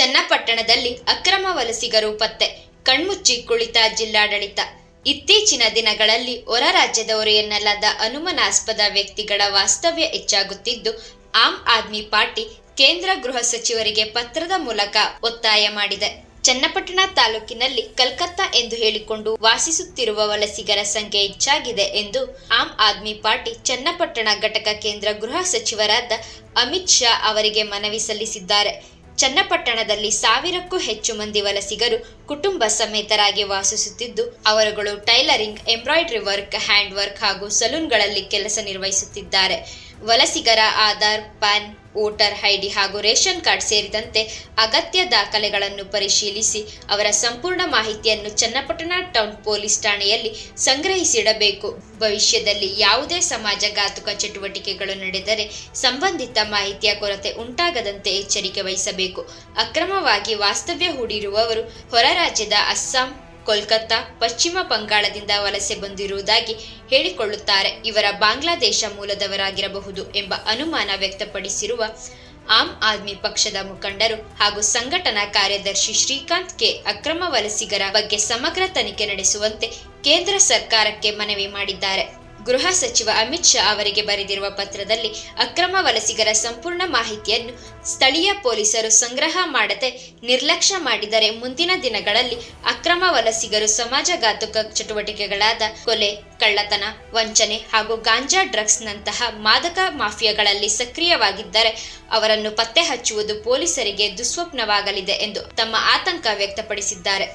ಚನ್ನಪಟ್ಟಣದಲ್ಲಿ ಅಕ್ರಮ ವಲಸಿಗರು ಪತ್ತೆ, ಕಣ್ಮುಚ್ಚಿ ಕುಳಿತ ಜಿಲ್ಲಾಡಳಿತ. ಇತ್ತೀಚಿನ ದಿನಗಳಲ್ಲಿ ಹೊರ ರಾಜ್ಯದವರು ಎನ್ನಲಾದ ಅನುಮಾನಾಸ್ಪದ ವ್ಯಕ್ತಿಗಳ ವಾಸ್ತವ್ಯ ಹೆಚ್ಚಾಗುತ್ತಿದ್ದು, ಆಮ್ ಆದ್ಮಿ ಪಾರ್ಟಿ ಕೇಂದ್ರ ಗೃಹ ಸಚಿವರಿಗೆ ಪತ್ರದ ಮೂಲಕ ಒತ್ತಾಯ ಮಾಡಿದೆ. ಚನ್ನಪಟ್ಟಣ ತಾಲೂಕಿನಲ್ಲಿ ಕಲ್ಕತ್ತಾ ಎಂದು ಹೇಳಿಕೊಂಡು ವಾಸಿಸುತ್ತಿರುವ ವಲಸಿಗರ ಸಂಖ್ಯೆ ಹೆಚ್ಚಾಗಿದೆ ಎಂದು ಆಮ್ ಆದ್ಮಿ ಪಾರ್ಟಿ ಚನ್ನಪಟ್ಟಣ ಘಟಕ ಕೇಂದ್ರ ಗೃಹ ಸಚಿವರಾದ ಅಮಿತ್ ಶಾ ಅವರಿಗೆ ಮನವಿ ಸಲ್ಲಿಸಿದ್ದಾರೆ. ಚನ್ನಪಟ್ಟಣದಲ್ಲಿ ಸಾವಿರಕ್ಕೂ ಹೆಚ್ಚು ಮಂದಿ ವಲಸಿಗರು ಕುಟುಂಬ ಸಮೇತರಾಗಿ ವಾಸಿಸುತ್ತಿದ್ದು, ಅವರುಗಳು tailoring, embroidery work hand work ಹಾಗೂ ಸಲೂನ್ಗಳಲ್ಲಿ ಕೆಲಸ ನಿರ್ವಹಿಸುತ್ತಿದ್ದಾರೆ. ವಲಸಿಗರ ಆಧಾರ್, ಪ್ಯಾನ್, ವೋಟರ್ ಐಡಿ ಹಾಗೂ ರೇಷನ್ ಕಾರ್ಡ್ ಸೇರಿದಂತೆ ಅಗತ್ಯ ದಾಖಲೆಗಳನ್ನು ಪರಿಶೀಲಿಸಿ, ಅವರ ಸಂಪೂರ್ಣ ಮಾಹಿತಿಯನ್ನು ಚನ್ನಪಟ್ಟಣ ಟೌನ್ ಪೊಲೀಸ್ ಠಾಣೆಯಲ್ಲಿ ಸಂಗ್ರಹಿಸಿಡಬೇಕು. ಭವಿಷ್ಯದಲ್ಲಿ ಯಾವುದೇ ಸಮಾಜಘಾತುಕ ಚಟುವಟಿಕೆಗಳು ನಡೆದರೆ ಸಂಬಂಧಿತ ಮಾಹಿತಿಯ ಕೊರತೆ ಉಂಟಾಗದಂತೆ ಎಚ್ಚರಿಕೆ ವಹಿಸಬೇಕು. ಅಕ್ರಮವಾಗಿ ವಾಸ್ತವ್ಯ ಹೂಡಿರುವವರು ಹೊರ ರಾಜ್ಯದ ಅಸ್ಸಾಂ, ಕೋಲ್ಕತ್ತಾ, ಪಶ್ಚಿಮ ಬಂಗಾಳದಿಂದ ವಲಸೆ ಬಂದಿರುವುದಾಗಿ ಹೇಳಿಕೊಳ್ಳುತ್ತಾರೆ. ಇವರ ಬಾಂಗ್ಲಾದೇಶ ಮೂಲದವರಾಗಿರಬಹುದು ಎಂಬ ಅನುಮಾನ ವ್ಯಕ್ತಪಡಿಸಿರುವ ಆಮ್ ಆದ್ಮಿ ಪಕ್ಷದ ಮುಖಂಡರು ಹಾಗೂ ಸಂಘಟನಾ ಕಾರ್ಯದರ್ಶಿ ಶ್ರೀಕಾಂತ್ ಕೆ. ಅಕ್ರಮ ವಲಸಿಗರ ಬಗ್ಗೆ ಸಮಗ್ರ ತನಿಖೆ ನಡೆಸುವಂತೆ ಕೇಂದ್ರ ಸರ್ಕಾರಕ್ಕೆ ಮನವಿ ಮಾಡಿದ್ದಾರೆ. ಗೃಹ ಸಚಿವ ಅಮಿತ್ ಶಾ ಅವರಿಗೆ ಬರೆದಿರುವ ಪತ್ರದಲ್ಲಿ ಅಕ್ರಮ ವಲಸಿಗರ ಸಂಪೂರ್ಣ ಮಾಹಿತಿಯನ್ನು ಸ್ಥಳೀಯ ಪೊಲೀಸರು ಸಂಗ್ರಹ ಮಾಡದೆ ನಿರ್ಲಕ್ಷ್ಯ ಮಾಡಿದರೆ ಮುಂದಿನ ದಿನಗಳಲ್ಲಿ ಅಕ್ರಮ ವಲಸಿಗರು ಸಮಾಜಘಾತುಕ ಚಟುವಟಿಕೆಗಳಾದ ಕೊಲೆ, ಕಳ್ಳತನ, ವಂಚನೆ ಹಾಗೂ ಗಾಂಜಾ ಡ್ರಗ್ಸ್ನಂತಹ ಮಾದಕ ಮಾಫಿಯಾಗಳಲ್ಲಿ ಸಕ್ರಿಯವಾಗಿದ್ದರೆ ಅವರನ್ನು ಪತ್ತೆ ಹಚ್ಚುವುದು ಪೊಲೀಸರಿಗೆ ದುಸ್ವಪ್ನವಾಗಲಿದೆ ಎಂದು ತಮ್ಮ ಆತಂಕ ವ್ಯಕ್ತಪಡಿಸಿದ್ದಾರೆ.